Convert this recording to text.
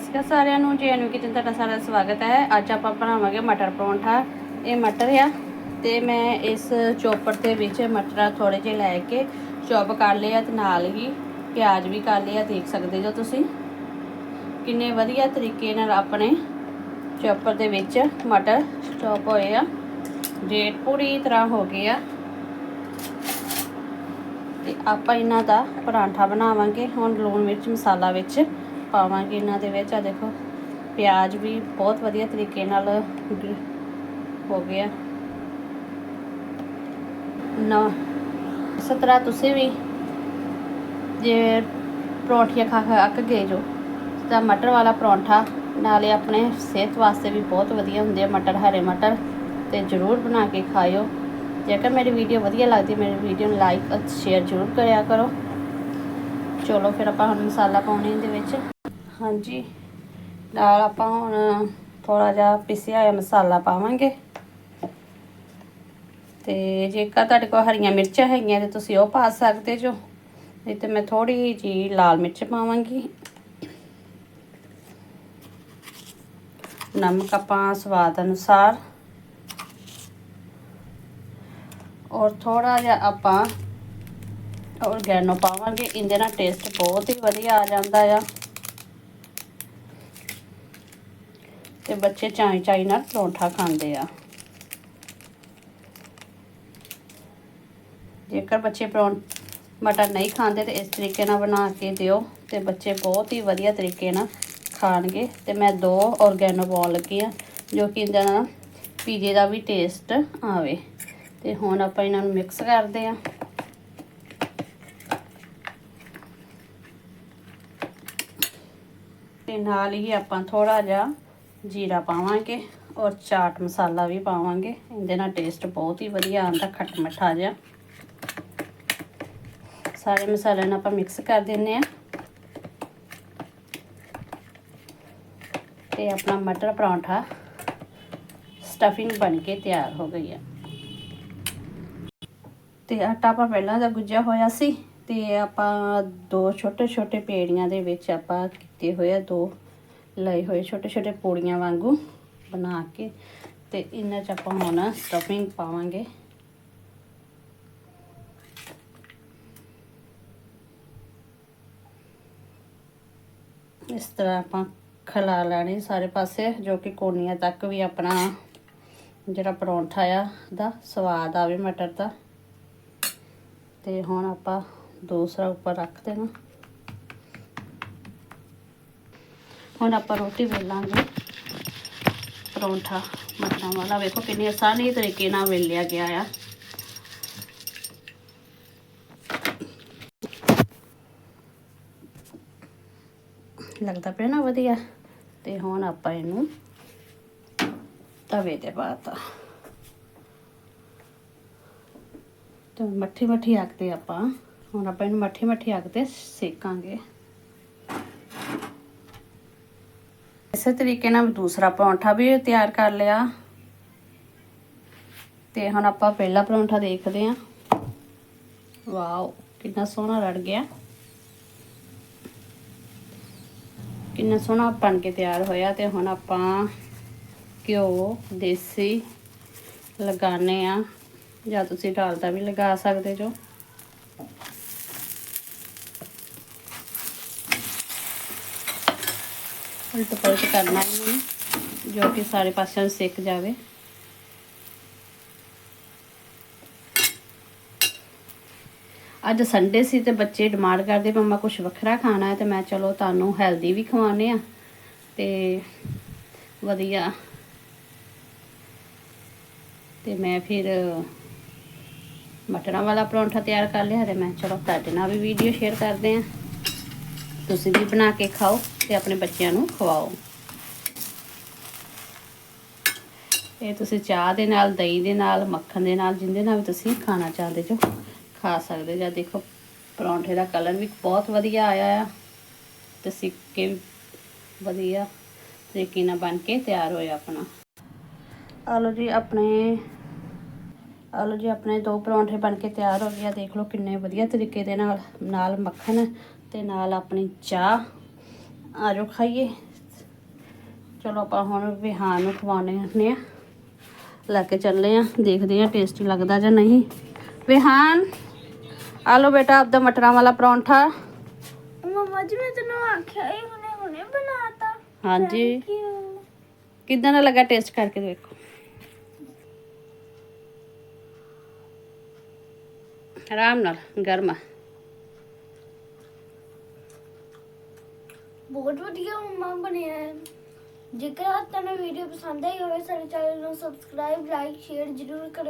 ਸ਼੍ਰੀ ਅਕਾਲ ਸਾਰਿਆਂ ਨੂੰ JNU kitchen ਤੁਹਾਡਾ ਸਾਰਾ ਸਵਾਗਤ ਹੈ। ਅੱਜ ਆਪਾਂ ਬਣਾਵਾਂਗੇ ਮਟਰ ਪਰੌਂਠਾ। ਇਹ ਮਟਰ ਆ ਤੇ ਮੈਂ ਇਸ ਚੋਪਰ ਦੇ ਵਿੱਚ ਮਟਰ ਥੋੜੇ ਜਿਹੇ ਲੈ ਕੇ ਚੌਪ ਕਰ ਲਿਆ ਤੇ ਨਾਲ ਹੀ ਪਿਆਜ਼ ਵੀ ਕਰ ਲਿਆ ਦੇਖ ਸਕਦੇ ਜੋ ਤੁਸੀਂ। ਕਿੰਨੇ ਵਧੀਆ ਤਰੀਕੇ ਨਾਲ ਆਪਣੇ ਚੋਪਰ ਦੇ ਵਿੱਚ ਮਟਰ ਚੌਪ ਹੋਏ ਆ। ਜੇ ਪੂਰੀ ਤਰ੍ਹਾਂ ਹੋ ਗਏ ਆ। ਤੇ ਆਪਾਂ ਇਹਨਾਂ ਦਾ ਪਰਾਂਠਾ ਬਣਾਵਾਂਗੇ। ਹੁਣ ਲੂਣ ਮਿਰਚ ਮਸਾਲਾ ਵਿੱਚ ਪਾਵਾਂਗੇ ਇਹਨਾਂ ਦੇ ਵਿੱਚ। ਆ ਦੇਖੋ, ਪਿਆਜ਼ ਵੀ ਬਹੁਤ ਵਧੀਆ ਤਰੀਕੇ ਨਾਲ ਹੋ ਗਿਆ। ਨਾ ਇਸੇ ਤਰ੍ਹਾਂ ਤੁਸੀਂ ਵੀ ਜੇ ਪਰੌਂਠੀਆਂ ਖਾ ਖਾ ਅੱਕ ਗਏ ਜੋ, ਤਾਂ ਮਟਰ ਵਾਲਾ ਪਰੌਂਠਾ, ਨਾਲੇ ਆਪਣੇ ਸਿਹਤ ਵਾਸਤੇ ਵੀ ਬਹੁਤ ਵਧੀਆ ਹੁੰਦੇ ਆ ਮਟਰ, ਹਰੇ ਮਟਰ, ਤੇ ਜ਼ਰੂਰ ਬਣਾ ਕੇ ਖਾਇਓ। ਜੇਕਰ ਮੇਰੀ ਵੀਡੀਓ ਵਧੀਆ ਲੱਗਦੀ, ਮੇਰੀ ਵੀਡੀਓ ਨੂੰ ਲਾਈਕ ਅਤੇ ਸ਼ੇਅਰ ਜ਼ਰੂਰ ਕਰਿਆ ਕਰੋ। ਚਲੋ ਫਿਰ ਆਪਾਂ ਹੁਣ ਮਸਾਲਾ ਪਾਉਣੇ ਇਹਦੇ ਵਿੱਚ। ਹਾਂਜੀ। ਨਾਲ ਆਪਾਂ ਹੁਣ ਥੋੜਾ ਜਿਹਾ ਪਿਸਿਆ ਹੋਇਆ ਮਸਾਲਾ ਪਾਵਾਂਗੇ। ਤੇ ਜੇਕਰ ਤੁਹਾਡੇ ਕੋਲ ਹਰੀਆਂ ਮਿਰਚਾਂ ਹੈਗੀਆਂ ਤੇ ਤੁਸੀਂ ਉਹ ਪਾ ਸਕਦੇ ਜੋ। ਨਹੀਂ ਤੇ ਮੈਂ ਥੋੜੀ ਜੀ ਲਾਲ ਮਿਰਚ ਪਾਵਾਂਗੀ। ਨਮਕ ਆਪਾਂ ਸਵਾਦ ਅਨੁਸਾਰ। ਔਰ ਥੋੜਾ ਜਿਹਾ ਆਪਾਂ ਔਰਗੈਨੋ ਪਾਵਾਂਗੇ। ਇਹਦੇ ਨਾਲ ਟੇਸਟ ਬਹੁਤ ਹੀ ਵਧੀਆ ਆ ਜਾਂਦਾ ਆ। ਤੇ ਬੱਚੇ ਚਾਈ ਚਾਈ ਨਾਲ ਪਰੌਂਠਾ ਖਾਂਦੇ ਆ। ਜੇਕਰ ਬੱਚੇ ਪਰੌਂ, ਮਟਰ ਨਹੀਂ ਖਾਂਦੇ ਤੇ ਇਸ ਤਰੀਕੇ ਨਾਲ ਬਣਾ ਕੇ ਦਿਓ ਤੇ ਬੱਚੇ ਬਹੁਤ ਹੀ ਵਧੀਆ ਤਰੀਕੇ ਨਾਲ ਖਾਣਗੇ। ਤੇ ਮੈਂ ਦੋ ਔਰਗੈਨੋ ਪਾਉਣ ਲੱਗੀ ਆ, ਜੋ ਕਿ ਇਹਨਾਂ ਨਾਲ ਪੀਜ਼ੇ ਦਾ ਵੀ ਟੇਸਟ ਆਵੇ। ਤੇ ਹੁਣ ਆਪਾਂ ਇਹਨਾਂ ਨੂੰ ਮਿਕਸ ਕਰਦੇ ਆ। ਤੇ ਨਾਲ ਹੀ ਆਪਾਂ ਥੋੜਾ ਜਿਹਾ ਜੀਰਾ ਪਾਵਾਂਗੇ ਔਰ ਚਾਟ ਮਸਾਲਾ ਵੀ ਪਾਵਾਂਗੇ। ਇਹਦੇ ਨਾਲ ਟੇਸਟ ਬਹੁਤ ਹੀ ਵਧੀਆ ਆਉਂਦਾ ਖੱਟ ਮਿੱਠਾ ਜਿਹਾ। ਸਾਰੇ ਮਸਾਲਿਆਂ ਨੂੰ ਆਪਾਂ ਮਿਕਸ ਕਰ ਦਿੰਨੇ ਆ ਤੇ ਆਪਣਾ ਮਟਰ ਪਰੌਂਠਾ ਸਟਫਿੰਗ ਬਣ ਕੇ ਤਿਆਰ ਹੋ ਗਈ ਹੈ। ਤੇ ਆਟਾ ਆਪਾਂ ਪਹਿਲਾਂ ਦਾ ਗੁੱਜਿਆ ਹੋਇਆ ਸੀ ਤੇ ਆਪਾਂ ਦੋ ਛੋਟੇ ਛੋਟੇ ਪੇੜੀਆਂ ਦੇ ਵਿੱਚ ਆਪਾਂ ਕੀਤੇ ਹੋਏ ਆ ਦੋ ਲਏ ਹੋਏ ਛੋਟੇ ਛੋਟੇ ਪੂੜੀਆਂ ਵਾਂਗੂ ਬਣਾ ਕੇ ਤੇ ਇਹਨਾਂ 'ਚ ਆਪਾਂ ਹੁਣ ਸਟਫਿੰਗ ਪਾਵਾਂਗੇ। ਇਸ ਤਰ੍ਹਾਂ ਆਪਾਂ ਖਿਲਾ ਲੈਣੀ ਸਾਰੇ ਪਾਸੇ, ਜੋ ਕਿ ਕੋਨੀਆਂ ਤੱਕ ਵੀ ਆਪਣਾ ਜਿਹੜਾ ਪਰੌਂਠਾ ਆ ਦਾ ਸਵਾਦ ਆਵੇ ਮਟਰ ਦਾ। ਤੇ ਹੁਣ ਆਪਾਂ ਦੂਸਰਾ ਉੱਪਰ ਰੱਖ ਦੇਣਾ। ਹੁਣ ਆਪਾਂ ਰੋਟੀ ਵੇਲਾਂਗੇ ਪਰੌਂਠਾ, ਮਟਰਾਂ ਵਾਲਾ। ਵੇਖੋ ਕਿੰਨੇ ਆਸਾਨੀ ਤਰੀਕੇ ਨਾਲ ਵੇਲਿਆ ਗਿਆ ਆ। ਲੱਗਦਾ ਪਿਆ ਨਾ ਵਧੀਆ। ਤੇ ਹੁਣ ਆਪਾਂ ਇਹਨੂੰ ਤਵੇ ਤੇ ਪਾਤਾ। ਤੇ ਮੱਠੀ ਮੱਠੀ ਅੱਗ ਤੇ ਆਪਾਂ ਹੁਣ ਆਪਾਂ ਇਹਨੂੰ ਮੱਠੀ ਮੱਠੀ ਅੱਗ ਤੇ ਸੇਕਾਂਗੇ। ਇਸੇ ਤਰੀਕੇ ਨਾਲ ਦੂਸਰਾ ਪਰੌਂਠਾ ਵੀ ਤਿਆਰ ਕਰ ਲਿਆ। ਤੇ ਹੁਣ ਆਪਾਂ ਪਹਿਲਾ ਪਰੌਂਠਾ ਦੇਖਦੇ ਆਂ ਵਾਓ, ਕਿੰਨਾ ਸੋਹਣਾ ਰੜ ਗਿਆ। ਕਿੰਨਾ ਸੋਹਣਾ ਬਣ ਕੇ ਤਿਆਰ ਹੋਇਆ ਤੇ ਹੁਣ ਆਪਾਂ ਘਿਓ, ਦੇਸੀ ਲਗਾਣੇ ਆ ਜਾਂ ਤੁਸੀਂ ਡਾਲਦਾ ਵੀ ਲਗਾ ਸਕਦੇ ਜੋ। ਉਲਟ ਪਲਟ ਕਰਨਾ ਇਹਨੂੰ, ਜੋ ਕਿ ਸਾਰੇ ਪਾਸਿਆਂ ਨੂੰ ਸਿੱਕ ਜਾਵੇ। ਅੱਜ ਸੰਡੇ ਸੀ ਤੇ ਬੱਚੇ ਡਿਮਾਂਡ ਕਰਦੇ, ਮੰਮਾ ਕੁਝ ਵੱਖਰਾ ਖਾਣਾ ਹੈ ਤੇ ਮੈਂ ਚਲੋ ਤੁਹਾਨੂੰ ਹੈਲਦੀ ਵੀ ਖਵਾਉਣੇ ਆ ਤੇ ਵਧੀਆ। ਤੇ ਮੈਂ ਫਿਰ ਮਟਰਾਂ ਵਾਲਾ ਪਰੌਂਠਾ ਤਿਆਰ ਕਰ ਲਿਆ ਤੇ ਮੈਂ ਚਲੋ ਤੁਹਾਡੇ ਨਾਲ ਵੀ ਵੀਡੀਓ ਸ਼ੇਅਰ ਕਰਦੇ ਆ ਤੁਸੀਂ ਵੀ ਬਣਾ ਕੇ ਖਾਓ ਤੇ ਆਪਣੇ ਬੱਚਿਆਂ ਨੂੰ ਖਵਾਓ। ਇਹ ਤੁਸੀਂ ਚਾਹ ਦੇ ਨਾਲ, ਦਹੀਂ ਦੇ ਨਾਲ, ਮੱਖਣ ਦੇ ਨਾਲ, ਜਿੰਦੇ ਨਾਲ ਵੀ ਤੁਸੀਂ ਖਾਣਾ ਚਾਹਦੇ ਜੋ ਖਾ ਸਕਦੇ ਜਾਂ ਦੇਖੋ ਪਰੌਂਠੇ ਦਾ ਕਲਰ ਵੀ ਬਹੁਤ ਵਧੀਆ ਆਇਆ ਆ ਤੇ ਸਿੱਕੇ ਵੀ ਵਧੀਆ ਤਰੀਕੇ ਨਾਲ ਬਣ ਕੇ ਤਿਆਰ ਹੋਇਆ ਆਪਣਾ। ਆਲੋ ਜੀ, ਆਪਣੇ ਆਲੋ ਜੀ ਆਪਣੇ ਦੋ ਪਰੌਂਠੇ ਬਣ ਕੇ ਤਿਆਰ ਹੋ ਗਿਆ ਦੇਖ ਲਓ ਕਿੰਨੇ ਵਧੀਆ ਤਰੀਕੇ ਦੇ ਨਾਲ ਨਾਲ ਮੱਖਣ ਤੇ ਨਾਲ ਆਪਣੀ ਚਾਹ। ਆ ਜਾਓ ਖਾਈਏ। ਚਲੋ ਆਪਾਂ ਹੁਣ ਵਿਹਾਨ ਨੂੰ ਖਵਾਉਣੇ ਨੇ ਆ। ਲੈ ਕੇ ਚੱਲੇ ਆ ਦੇਖਦੇ ਆ ਟੇਸਟੀ ਲੱਗਦਾ ਜਾਂ ਨਹੀਂ। ਵਿਹਾਨ ਆ ਲਓ ਬੇਟਾ ਆਪਦਾ ਮਟਰਾਂ ਵਾਲਾ ਪਰੌਂਠਾ। ਮਮਾ ਜੀ ਮੈਂ ਤੈਨੂੰ ਆਖਿਆ ਇਹ ਹੁਣੇ ਹੁਣੇ ਬਣਾਤਾ। ਹਾਂਜੀ। ਕਿਦਾਂ ਦਾ ਲੱਗਾ ਟੇਸਟ ਕਰਕੇ ਦੇਖੋ। ਆਰਾਮ ਨਾਲ ਗਰਮਾ ਬਹੁਤ ਵਧੀਆ ਮਮਾ ਬਣਿਆ ਹੈ ਜੇਕਰ ਤੁਹਾਨੂੰ ਵੀਡੀਓ ਪਸੰਦ ਆਈ ਹੋਵੇ, ਸਾਡੇ ਚੈਨਲ ਨੂੰ ਸਬਸਕ੍ਰਾਈਬ ਲਾਈਕ ਸ਼ੇਅਰ ਜ਼ਰੂਰ ਕਰਿਓ।